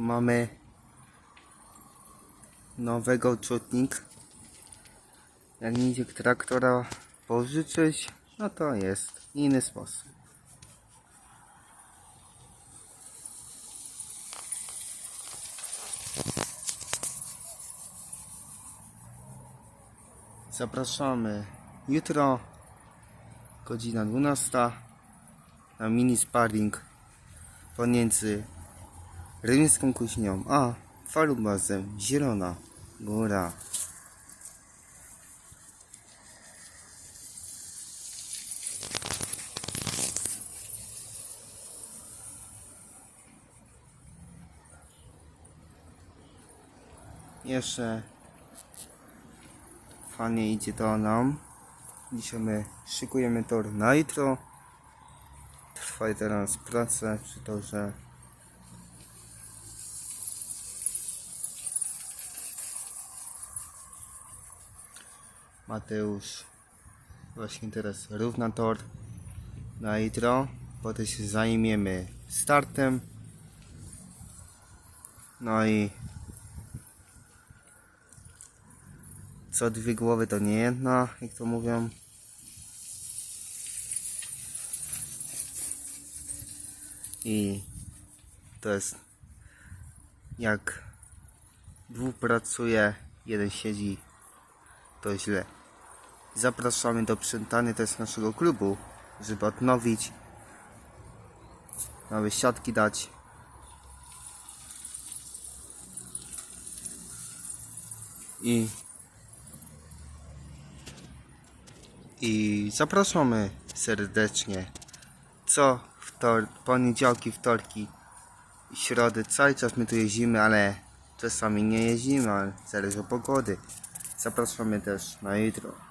mamy nowego czutnik. Jak nie idzie traktora pożyczyć, no to jest inny sposób. Zapraszamy jutro, godzina 12 na mini sparring pomiędzy Rybską Kuźnią a Falubazem Zielona Góra. Jeszcze fajnie idzie to nam. Dzisiaj my szykujemy tor na jutro. Trwa teraz praca przy torze. Mateusz właśnie teraz równa tor na jutro. Potem się zajmiemy startem. No i co dwie głowy to nie jedna, jak to mówią. I to jest jak dwóch pracuje, jeden siedzi, to źle. Zapraszamy do przętania też naszego klubu, żeby odnowić, nowe siatki dać. I i zapraszamy serdecznie. Co wtor poniedziałki, wtorki i środy cały czas my tu jeździmy, ale czasami nie jeździmy, ale zależy od pogody. Zapraszamy też na jutro.